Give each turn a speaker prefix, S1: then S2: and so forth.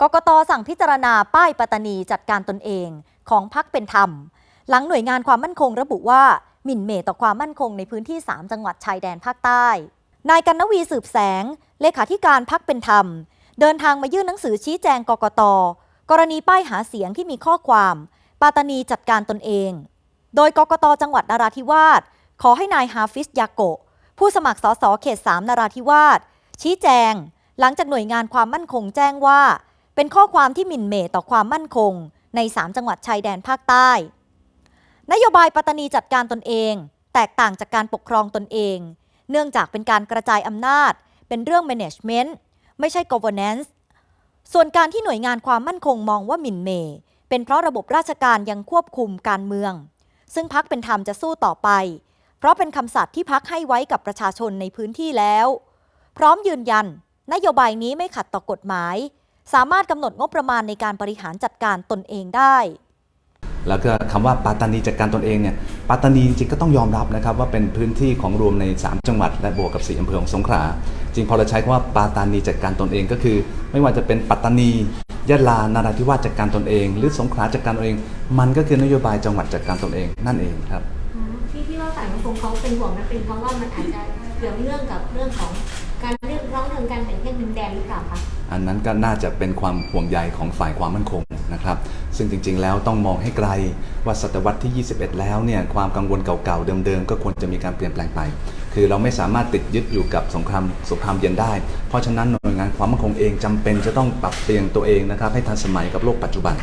S1: กกตสั่งพิจารณาป้ายปัตตานีจัดการตนเองของพักเป็นธรรม หลังหน่วยงานความมั่นคงระบุว่าหมิ่นเหม่ต่อความมั่นคงในพื้นที่ 3 จังหวัดชายแดนภาคใต้ นายกันนวีสืบแสง เลขาธิการพักเป็นธรรม เดินทางมายื่นหนังสือชี้แจงกกต กรณีป้ายหาเสียงที่มีข้อความปัตตานีจัดการตนเอง โดยกกตจังหวัดนราธิวาสขอให้นายฮาฟิซยาโกะผู้สมัครสสเขต3นราธิวาสชี้แจง หลังจากหน่วยงานความมั่นคงแจ้งว่า เป็นข้อความที่หมิ่นเหม่ต่อความมั่นคง ใน 3 จังหวัดชายแดนภาคใต้ นโยบายปัตตานีจัดการตนเอง แตกต่างจากการปกครองตนเอง เนื่องจากเป็นการกระจายอำนาจ เป็นเรื่อง management ไม่ใช่ governance ส่วนการที่หน่วยงานความมั่นคงมองว่าหมิ่นเหม่เป็นเพราะระบบราชการยังควบคุมการเมือง ซึ่งพักเป็นธรรมจะสู้ต่อไป เพราะเป็นคำสัตย์ที่พักให้ไว้กับประชาชนในพื้นที่แล้ว พร้อมยืนยัน นโยบายนี้ไม่ขัดต่อกฎหมาย สามารถกำหนดงบประมาณในการบริหารจัดการตนเองได้
S2: แล้วก็คำว่าปัตตานีจัดการตนเองเนี่ยปัตตานีจริงๆก็ต้องยอมรับนะครับว่าเป็นพื้นที่ของรวมใน 3 จังหวัด และบวกกับ4อำเภอของสงขลาจริงพอเราใช้คำว่าปัตตานีจัดการตนเองก็คือ ไม่ว่าจะเป็นปัตตานียะลานราธิวาสจัดการตนเอง หรือสงขลาจัดการตนเอง มันก็คือนโยบายจังหวัดจัดการตนเองนั่นเองครับ
S3: อืมที่ที่ว่าฝ่ายมั่นคงเขาเป็นห่วงนั้นเป็นเพราะว่ามันอาจจะเกี่ยวเนื่องกับเรื่องของการเรียกร้องทางการแบ่งแยกดินแดนหรือเปล่าคะ
S2: อันนั้นก็น่าจะเป็นความห่วงใยของฝ่ายความมั่นคงนะครับ ซึ่งจริงๆ แล้วต้องมองให้ไกลว่าศตวรรษที่ 21 แล้วเนี่ยความกังวลเก่าๆ เดิมๆ ก็ควรจะมีการเปลี่ยนแปลงไป คือเราไม่สามารถติดยึดอยู่กับสงครามสงครามเย็นได้ เพราะฉะนั้นหน่วยงานความมั่นคงเองจำเป็นจะต้องปรับเปลี่ยนตัวเองนะครับให้ทันสมัยกับโลกปัจจุบัน